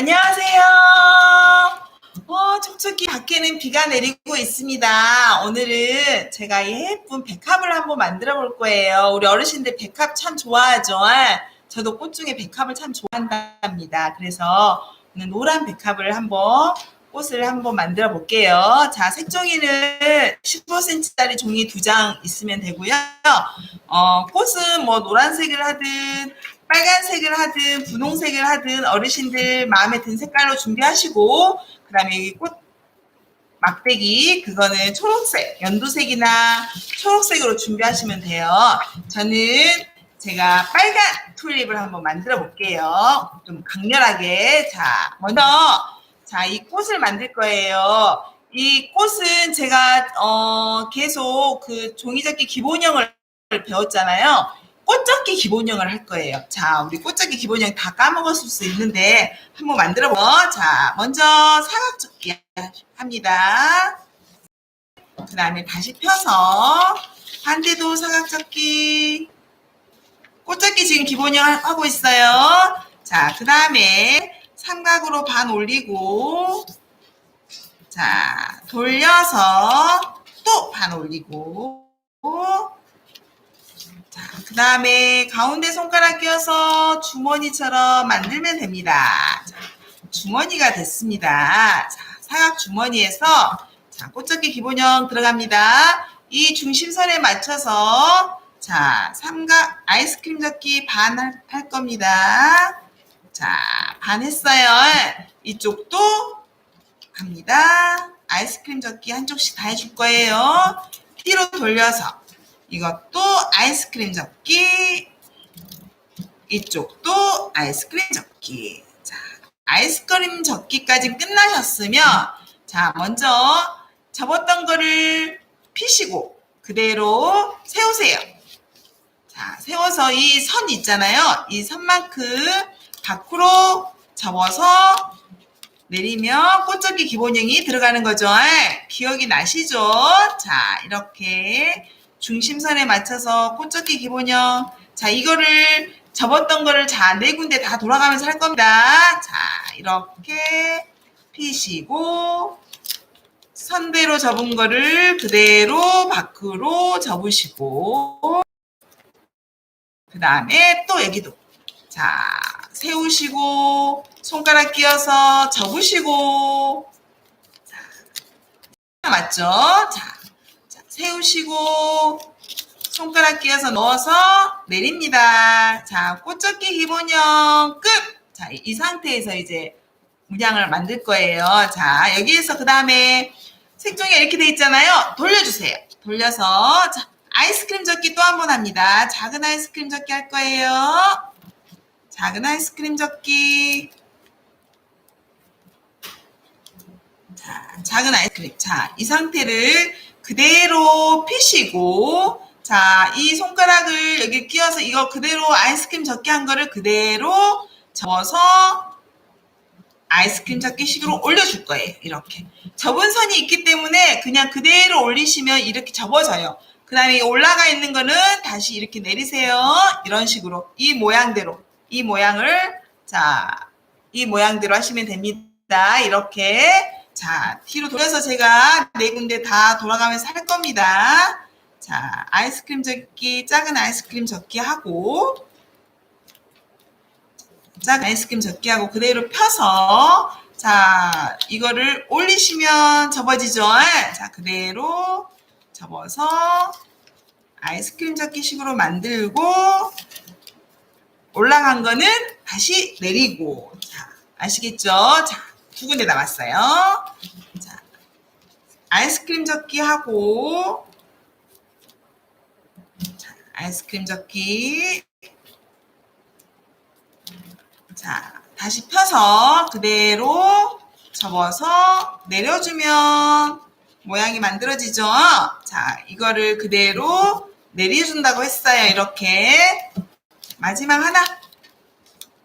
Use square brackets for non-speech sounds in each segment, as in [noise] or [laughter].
안녕하세요. 어, 촉촉히 밖에는 비가 내리고 있습니다. 오늘은 제가 이 예쁜 백합을 한번 만들어 볼 거예요. 우리 어르신들 백합 참 좋아하죠. 저도 꽃 중에 백합을 참 좋아한답니다. 그래서 노란 백합을 한번 꽃을 한번 만들어 볼게요. 자, 색종이는 15cm짜리 종이 두 장 있으면 되고요. 어, 꽃은 뭐 노란색을 하든 빨간색을 하든 분홍색을 하든 어르신들 마음에 든 색깔로 준비하시고 그 다음에 이꽃 막대기 그거는 초록색 연두색이나 초록색으로 준비하시면 돼요. 저는 제가 빨간 튤립을 한번 만들어 볼게요. 좀 강렬하게 자 먼저 자 이 꽃을 만들 거예요. 이 꽃은 제가 어, 계속 그 종이접기 기본형을 배웠잖아요. 꽃접기 기본형을 할 거예요. 자, 우리 꽃접기 기본형 다 까먹었을 수 있는데 한번 만들어 봐. 자, 먼저 사각접기 합니다. 그 다음에 다시 펴서 반대도 사각접기. 꽃접기 지금 기본형 하고 있어요. 자, 그 다음에 삼각으로 반 올리고 자, 돌려서 또 반 올리고 자, 그 다음에 가운데 손가락 끼워서 주머니처럼 만들면 됩니다. 자, 주머니가 됐습니다. 자, 사각 주머니에서 자, 꽃접기 기본형 들어갑니다. 이 중심선에 맞춰서 자, 삼각 아이스크림 접기 반 할 겁니다. 자, 반 했어요. 이쪽도 갑니다. 아이스크림 접기 한쪽씩 다 해줄 거예요. 뒤로 돌려서 이것도 아이스크림 접기 이쪽도 아이스크림 접기. 자 아이스크림 접기까지 끝나셨으면 자 먼저 접었던 거를 피시고 그대로 세우세요. 자 세워서 이 선 있잖아요. 이 선만큼 밖으로 접어서 내리면 꽃접기 기본형이 들어가는 거죠. 기억이 나시죠? 자 이렇게 중심선에 맞춰서 꽃접기 기본형. 자, 이거를 접었던 거를 자, 네 군데 다 돌아가면서 할 겁니다. 자, 이렇게 피시고 선대로 접은 거를 그대로 밖으로 접으시고 그 다음에 또 여기도 자, 세우시고 손가락 끼워서 접으시고 자, 맞죠? 자, 세우시고 손가락 끼워서 넣어서 내립니다. 자, 꽃접기 기본형 끝! 자, 이 상태에서 이제 문양을 만들 거예요. 자, 여기에서 그 다음에 색종이 이렇게 돼 있잖아요. 돌려주세요. 돌려서 자, 아이스크림 접기 또 한 번 합니다. 작은 아이스크림 접기 할 거예요. 작은 아이스크림 접기. 자, 작은 아이스크림. 자, 이 상태를 그대로 피시고 자, 이 손가락을 여기 끼워서 이거 그대로 아이스크림 접기 한 거를 그대로 접어서 아이스크림 접기 식으로 올려줄 거예요. 이렇게. 접은 선이 있기 때문에 그냥 그대로 올리시면 이렇게 접어져요. 그 다음에 올라가 있는 거는 다시 이렇게 내리세요. 이런 식으로. 이 모양대로. 이 모양을, 자, 이 모양대로 하시면 됩니다. 이렇게. 자, 뒤로 돌려서 제가 네 군데 다 돌아가면서 할 겁니다. 자, 아이스크림 접기, 작은 아이스크림 접기 하고, 작은 아이스크림 접기 하고 그대로 펴서, 자, 이거를 올리시면 접어지죠? 자, 그대로 접어서 아이스크림 접기 식으로 만들고, 올라간 거는 다시 내리고, 자, 아시겠죠? 자, 두 군데 남았어요. 자, 아이스크림 접기 하고, 자, 아이스크림 접기. 자, 다시 펴서 그대로 접어서 내려주면 모양이 만들어지죠? 자, 이거를 그대로 내려준다고 했어요. 이렇게. 마지막 하나.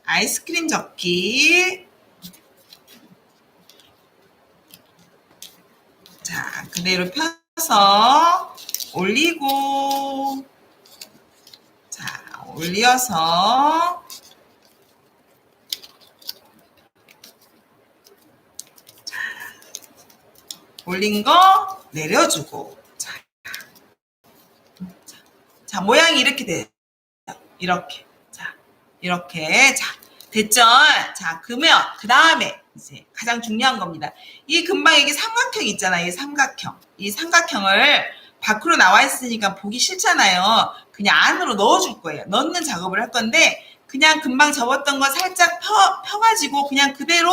아이스크림 접기. 그대로 펴서 올리고 자 올려서 자, 올린 거 내려주고 자, 자, 자 모양이 이렇게 돼 이렇게 자 이렇게 자 됐죠? 자 그러면 그 다음에 이제 가장 중요한 겁니다. 이 금방 여기 삼각형 있잖아요. 이 삼각형. 이 삼각형을 밖으로 나와 있으니까 보기 싫잖아요. 그냥 안으로 넣어줄 거예요. 넣는 작업을 할 건데 그냥 금방 접었던 거 살짝 펴, 펴가지고 그냥 그대로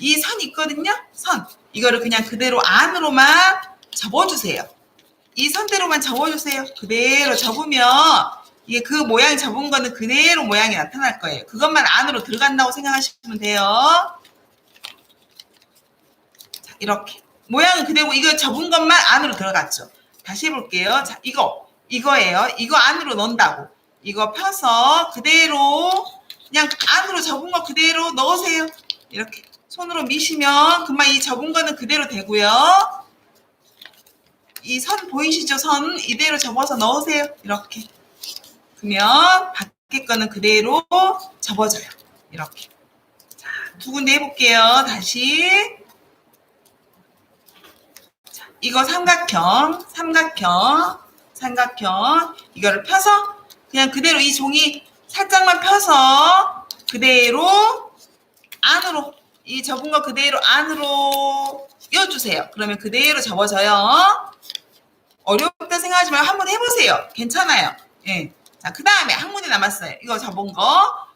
이 선 있거든요. 선. 이거를 그냥 그대로 안으로만 접어주세요. 이 선대로만 접어주세요. 그대로 접으면 이게 그 모양이 접은 거는 그대로 모양이 나타날 거예요. 그것만 안으로 들어간다고 생각하시면 돼요. 자, 이렇게. 모양은 그대로 이거 접은 것만 안으로 들어갔죠. 다시 해볼게요. 자, 이거. 이거예요. 이거 안으로 넣는다고. 이거 펴서 그대로 그냥 안으로 접은 거 그대로 넣으세요. 이렇게. 손으로 미시면 금방 이 접은 거는 그대로 되고요. 이 선 보이시죠? 선 이대로 접어서 넣으세요. 이렇게. 그러면 밖에 거는 그대로 접어져요. 이렇게. 자, 두 군데 해볼게요. 다시. 자, 이거 삼각형, 삼각형, 삼각형. 이거를 펴서 그냥 그대로 이 종이 살짝만 펴서 그대로 안으로 이 접은 거 그대로 안으로 끼워주세요. 그러면 그대로 접어져요. 어렵다 생각하지 말고 한번 해보세요. 괜찮아요. 예. 자, 그 다음에 항문이 남았어요. 이거 접은 거.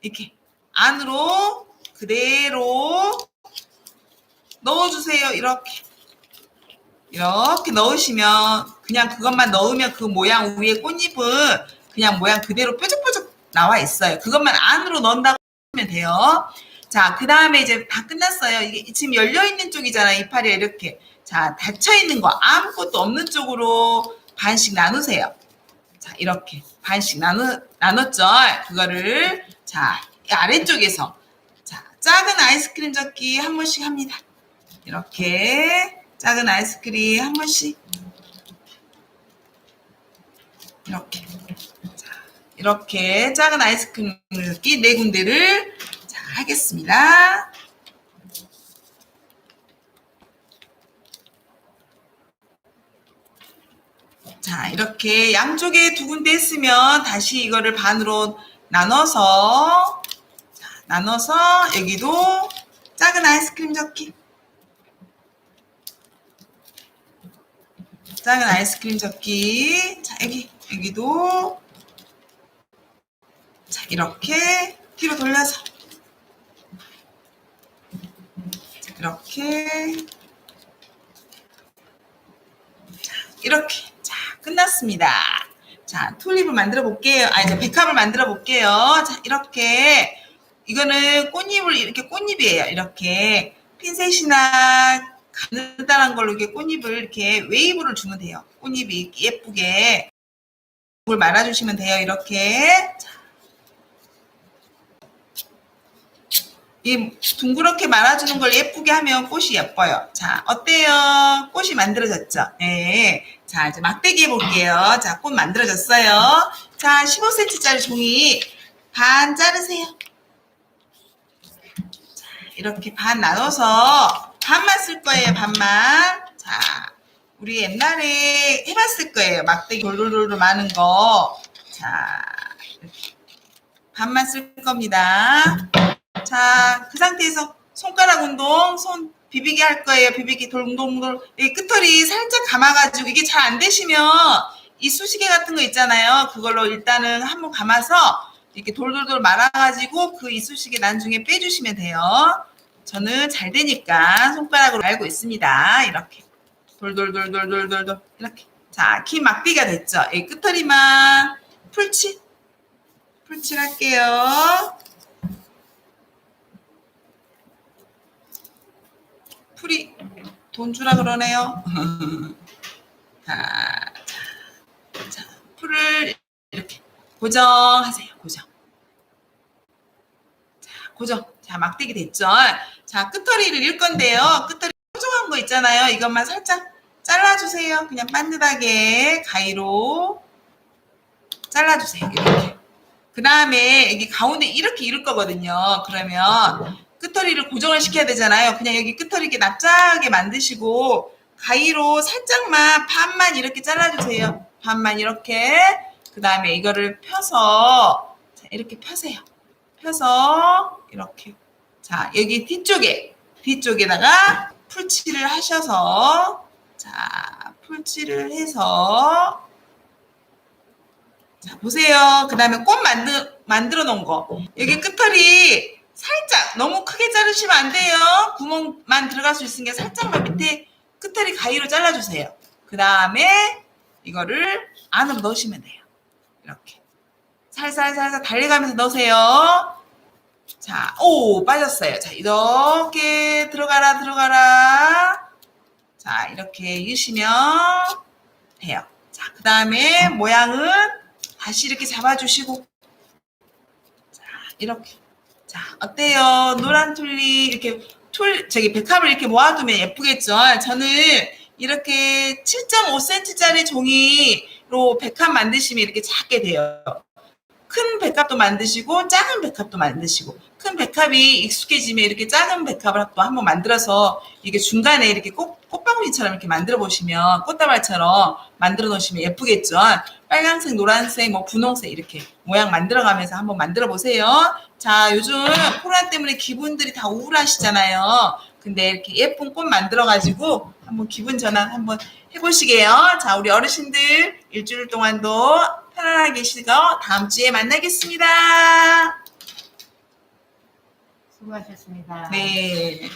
이렇게 안으로 그대로 넣어주세요. 이렇게. 이렇게 넣으시면 그냥 그것만 넣으면 그 모양 위에 꽃잎은 그냥 모양 그대로 뾰족뾰족 나와 있어요. 그것만 안으로 넣는다고 하면 돼요. 자, 그 다음에 이제 다 끝났어요. 이게 지금 열려있는 쪽이잖아요. 이파리 이렇게. 자, 닫혀있는 거 아무것도 없는 쪽으로 반씩 나누세요. 자, 이렇게 반씩 나누, 나눴죠? 그거를, 자, 이 아래쪽에서, 자, 작은 아이스크림 접기 한 번씩 합니다. 이렇게, 작은 아이스크림 한 번씩. 이렇게. 자, 이렇게 작은 아이스크림 접기 네 군데를, 자, 하겠습니다. 자, 이렇게 양쪽에 두 군데 했으면 다시 이거를 반으로 나눠서 자, 나눠서 여기도 작은 아이스크림 접기 작은 아이스크림 접기 자, 여기 여기도 자, 이렇게 뒤로 돌려서 자, 이렇게 자, 이렇게 자, 끝났습니다. 자, 튤립을 만들어 볼게요. 아, 이제 백합을 만들어 볼게요. 자, 이렇게. 이거는 꽃잎을, 이렇게 꽃잎이에요. 이렇게. 핀셋이나 가느다란 걸로 이렇게 꽃잎을 이렇게 웨이브를 주면 돼요. 꽃잎이 예쁘게. 물 말아주시면 돼요. 이렇게. 자. 이 둥그렇게 말아주는 걸 예쁘게 하면 꽃이 예뻐요. 자, 어때요? 꽃이 만들어졌죠? 네. 자, 이제 막대기 해볼게요. 자, 꽃 만들어졌어요. 자, 15cm짜리 종이 반 자르세요. 자, 이렇게 반 나눠서 반만 쓸 거예요, 반만. 자, 우리 옛날에 해봤을 거예요. 막대기 돌돌돌돌 많은 거. 자. 반만 쓸 겁니다. 자, 그 상태에서 손가락 운동, 손 비비기 할 거예요. 비비기 돌돌돌. 이 끝털이 살짝 감아가지고 이게 잘 안 되시면 이 수시개 같은 거 있잖아요. 그걸로 일단은 한번 감아서 이렇게 돌돌돌 말아가지고 그 이쑤시개 나중에 빼주시면 돼요. 저는 잘 되니까 손가락으로 알고 있습니다. 이렇게 돌돌돌돌돌돌돌 이렇게. 자, 긴 막대기가 됐죠. 이 끝털이만 풀칠 풀칠 할게요. 풀이 돈 주라 그러네요. [laughs] 자, 풀을 이렇게 고정하세요. 고정. 자, 고정. 자, 막대기 됐죠? 자, 끝털이를 일 건데요. 끝털이 뾰족한 거 있잖아요. 이것만 살짝 잘라주세요. 그냥 반듯하게 가위로 잘라주세요. 이렇게. 그 다음에 여기 가운데 이렇게 이을 거거든요. 그러면 끄터리를 고정을 시켜야 되잖아요. 그냥 여기 끄터리 이렇게 납작하게 만드시고 가위로 살짝만 반만 이렇게 잘라주세요. 반만 이렇게. 그 다음에 이거를 펴서 자, 이렇게 펴세요. 펴서 이렇게. 자 여기 뒤쪽에 뒤쪽에다가 풀칠을 하셔서 자 풀칠을 해서 자 보세요. 그 다음에 꽃 만들 만들어 놓은 거 여기 끄털이 살짝 너무 크게 자르시면 안 돼요. 구멍만 들어갈 수 있으니까 살짝만 밑에 끝털이 가위로 잘라주세요. 그 다음에 이거를 안으로 넣으시면 돼요. 이렇게 살살살살 달려가면서 넣으세요. 자, 오 빠졌어요. 자, 이렇게 들어가라 들어가라. 자, 이렇게 유시면 돼요. 자, 그 다음에 모양은 다시 이렇게 잡아주시고 자, 이렇게 자, 어때요? 노란 툴리 이렇게 툴 저기 백합을 이렇게 모아두면 예쁘겠죠? 저는 이렇게 7.5cm짜리 종이로 백합 만드시면 이렇게 작게 돼요. 큰 백합도 만드시고 작은 백합도 만드시고 큰 백합이 익숙해지면 이렇게 작은 백합을 또 한번 만들어서 이게 중간에 이렇게 꽃, 꽃방울이처럼 이렇게 만들어 보시면 꽃다발처럼 만들어 놓으시면 예쁘겠죠. 빨간색, 노란색, 뭐 분홍색 이렇게 모양 만들어 가면서 한번 만들어 보세요. 자, 요즘 코로나 때문에 기분들이 다 우울하시잖아요. 근데 이렇게 예쁜 꽃 만들어 가지고 한번 기분 전환 한번 해보시게요. 자, 우리 어르신들 일주일 동안도 편안하게 계시고 다음 주에 만나겠습니다. 수고하셨습니다. 네.